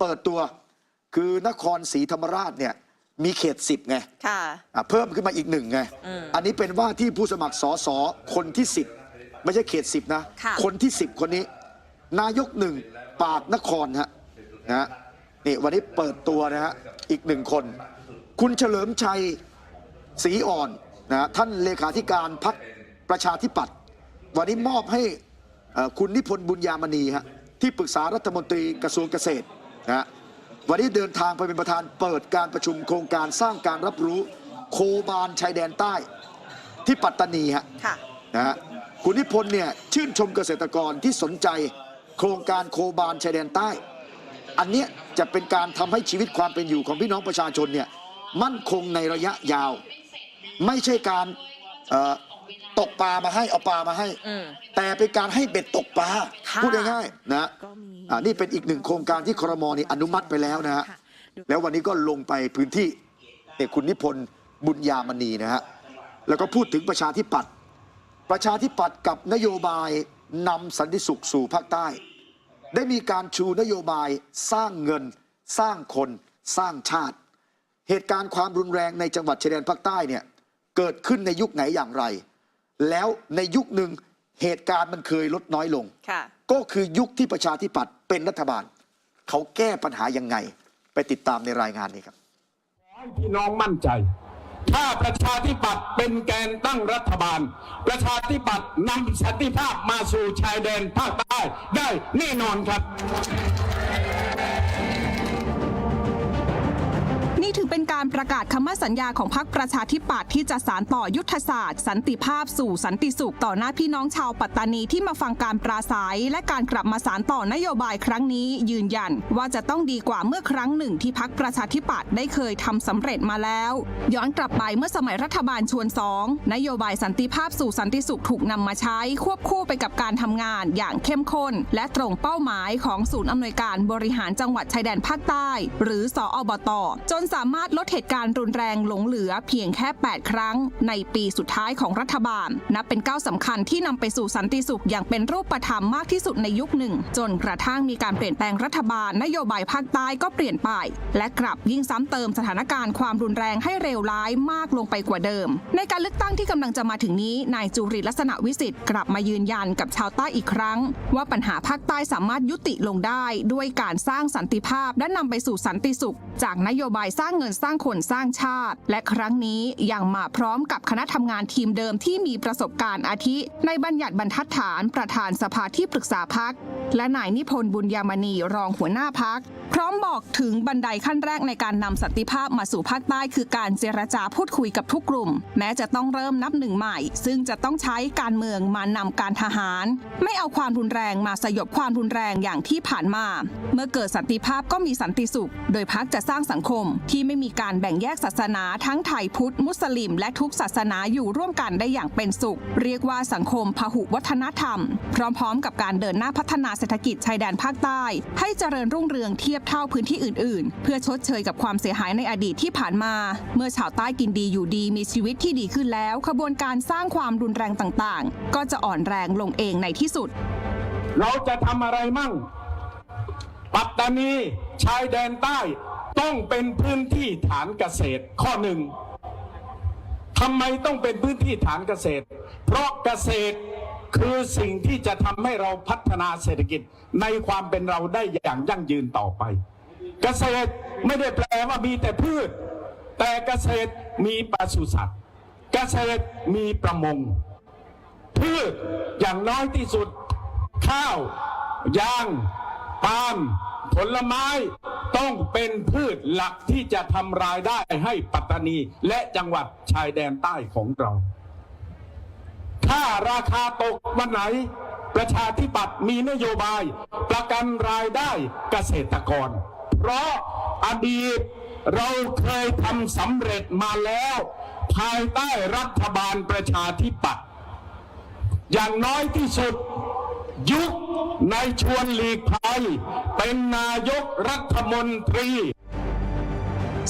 เปิดตัวคือนครศรีธรรมราชเนี่ยมีเขตสิบไงค่ะ อะเพิ่มขึ้นมาอีกหนึ่งไง อืมอันนี้เป็นว่าที่ผู้สมัครสอสอคนที่สิบไม่ใช่เขตสิบนะค่ะ คนที่สิบคนนี้ นายกหนึ่งปากนครฮะนะฮะนี่วันนี้เปิดตัวนะฮะอีกหนึ่งคน คุณเฉลิมชัย ศรีอ่อนนะฮะท่านเลขาธิการพรรคประชาธิปัตย์วันนี้มอบให้เอ่อคุณนิพนธ์บุญญามณีฮะที่ปรึกษารัฐมนตรีกระทรวงเกษตร นะฮะวันนี้เดินทางไปเป็นประธานเปิดการประชุมโครงการสร้างการรับรู้โคบานชายแดนใต้ที่ปัตตานีฮะค่ะนะฮะคุณนิพนธ์เนี่ยชื่นชมเกษตรกรที่สนใจโครงการโคบานชายแดนใต้ อันเนี้ยจะเป็นการทำให้ชีวิตความเป็นอยู่ของพี่น้องประชาชนเนี่ยมั่นคงในระยะยาว ไม่ใช่การเอ่อ ตกปลามาให้เอาปลามาให้ อืม แต่เป็นการให้เบ็ดตกปลาค่ะ พูดง่ายๆนะก็มีอ่านี่เป็นอีกหนึ่งโครงการที่ครมนี่อนุมัติไปแล้วนะฮะ ค่ะแล้ววันนี้ก็ลงไปพื้นที่เนี่ยคุณนิพนธ์บุญญามณีนะฮะ แล้วก็พูดถึงประชาธิปัตย์ ประชาธิปัตย์กับนโยบายนำสันติสุขสู่ภาคใต้ ได้มีการชูนโยบายสร้างเงิน สร้างคน สร้างชาติ เหตุการณ์ความรุนแรงในจังหวัดชายแดนภาคใต้เนี่ยเกิดขึ้นในยุคไหนอย่างไร แล้วในยุคหนึ่งเหตุการณ์มันเคยลดน้อยลง ค่ะ ก็คือยุคที่ประชาธิปัตย์เป็นรัฐบาล เขาแก้ปัญหายังไง ไปติดตามในรายงานนี้ครับให้พี่น้องมั่นใจ ถ้าประชาธิปัตย์เป็นแกนตั้งรัฐบาล ประชาธิปัตย์นำสันติภาพมาสู่ชายแดนภาคใต้ได้แน่นอนครับ นี่ถือเป็นการประกาศคำมั่นสัญญาของพรรคประชาธิปัตย์ที่จะสารต่อยุทธศาสตร์ สันติภาพสู่สันติสุขต่อหน้าพี่น้องชาวปัตตานีที่มาฟังการปราศัย และการกลับมาสารต่อนโยบายครั้งนี้ ยืนยันว่าจะต้องดีกว่าเมื่อครั้งหนึ่งที่พรรคประชาธิปัตย์ได้เคยทำสำเร็จมาแล้ว ย้อนกลับไปเมื่อสมัยรัฐบาลชวนสองนโยบายสันติภาพสู่สันติสุขถูกนำมาใช้ควบคู่ไปกับการทำงานอย่างเข้มข้น และตรงเป้าหมายของศูนย์อำนวยการบริหารจังหวัดชายแดนภาคใต้ หรือสออบตจนสามารถลดเหตุการณ์รุนแรงหลงเหลือเพียงแค่ 8 ครั้ง ในปีสุดท้ายของรัฐบาล นับเป็นก้าวสำคัญที่นำไปสู่สันติสุขอย่างเป็นรูปธรรมมากที่สุดในยุคหนึ่ง จนกระทั่งมีการเปลี่ยนแปลงรัฐบาล นโยบายภาคใต้ก็เปลี่ยนไป และกลับยิ่งซ้ำเติมสถานการณ์ความรุนแรงให้เลวร้ายมากลงไปกว่าเดิม ในการเลือกตั้งที่กำลังจะมาถึงนี้นายจุริลักษณะวิสิทธิ์กลับมายืนยันกับชาวใต้อีกครั้ง ว่าปัญหาภาคใต้สามารถยุติลงได้ ด้วยการสร้างสันติภาพและนำไปสู่สันติสุข จากนโยบายสร้างางเงินสร้างคนสร้างชาติ และครั้งนี้ยังมาพร้อมกับคณะทำงานทีมเดิมที่มีประสบการณ์อาทิ ในบัญญัติบรรทัดฐานประธานสภาที่ปรึกษาพัก และนายนิพนธ์บุญยามณีรองหัวหน้าพัก พร้อมบอกถึงบันไดขั้นแรกในการนำสันติภาพมาสู่ภาคใต้คือการเจรจาพูดคุยกับทุกกลุ่ม แม้จะต้องเริ่มนับหนึ่งใหม่ ซึ่งจะต้องใช้การเมืองมานำการทหาร ไม่เอาความรุนแรงมาสยบความรุนแรงอย่างที่ผ่านมา เมื่อเกิดสันติภาพก็มีสันติสุข โดยพักจะสร้างสังคมที่ที่ไม่มีการแบ่งแยกศาสนาทั้งไทยพุทธ มุสลิม และทุกศาสนาอยู่ร่วมกันได้อย่างเป็นสุข เรียกว่าสังคมพหุวัฒนธรรม พร้อมๆ กับการเดินหน้าพัฒนาเศรษฐกิจชายแดนภาคใต้ ให้เจริญรุ่งเรืองเทียบเท่าพื้นที่อื่นๆ เพื่อชดเชยกับความเสียหายในอดีตที่ผ่านมา เมื่อชาวใต้กินดีอยู่ดีมีชีวิตที่ดีขึ้นแล้ว ขบวนการสร้างความรุนแรงต่างๆ ก็จะอ่อนแรงลงเองในที่สุด เราจะทำอะไรมั่ง ปัตตานีชายแดนใต้ ต้องเป็นพื้นที่ฐานเกษตรข้อหนึ่งทำไมต้องเป็นพื้นที่ฐานเกษตร เพราะเกษตรคือสิ่งที่จะทำให้เราพัฒนาเศรษฐกิจในความเป็นเราได้อย่างยั่งยืนต่อไป เกษตรไม่ได้แปลว่ามีแต่พืช แต่เกษตรมีปศุสัตว์ เกษตรมีประมง พืชอย่างน้อยที่สุด ข้าว ยางปาล์มผลไม้ ต้องเป็นพืชหลักที่จะทำรายได้ให้ปัตตานีและจังหวัดชายแดนใต้ของเรา ถ้าราคาตกวันไหน ประชาธิปัตย์มีนโยบาย ประกันรายได้เกษตรกร เพราะอดีตเราเคยทำสำเร็จมาแล้ว ภายใต้รัฐบาลประชาธิปัตย์อย่างน้อยที่สุด ยุคในชวนหลีกภัยเป็นนายกรัฐมนตรี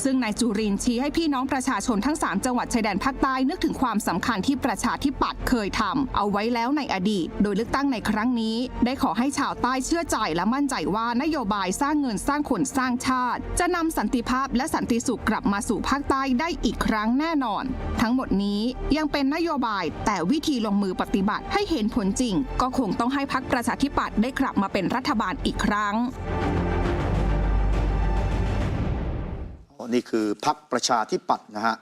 ซึ่งนายจุรินชี้ให้พี่น้องประชาชนทั้ง 3 จังหวัดชายแดนภาคใต้นึกถึงความสำคัญที่ประชาธิปัตย์เคยทำเอาไว้แล้วในอดีต โดยเลือกตั้งในครั้งนี้ ได้ขอให้ชาวใต้เชื่อใจและมั่นใจว่านโยบายสร้างเงินสร้างคนสร้างชาติ จะนำสันติภาพและสันติสุขกลับมาสู่ภาคใต้ได้อีกครั้งแน่นอน ทั้งหมดนี้ยังเป็นนโยบายแต่วิธีลงมือปฏิบัติให้เห็นผลจริง ก็คงต้องให้พักประชาธิปัตย์ได้กลับมาเป็นรัฐบาลอีกครั้ง นี่คือพักประชาธิปัตย์นะฮะ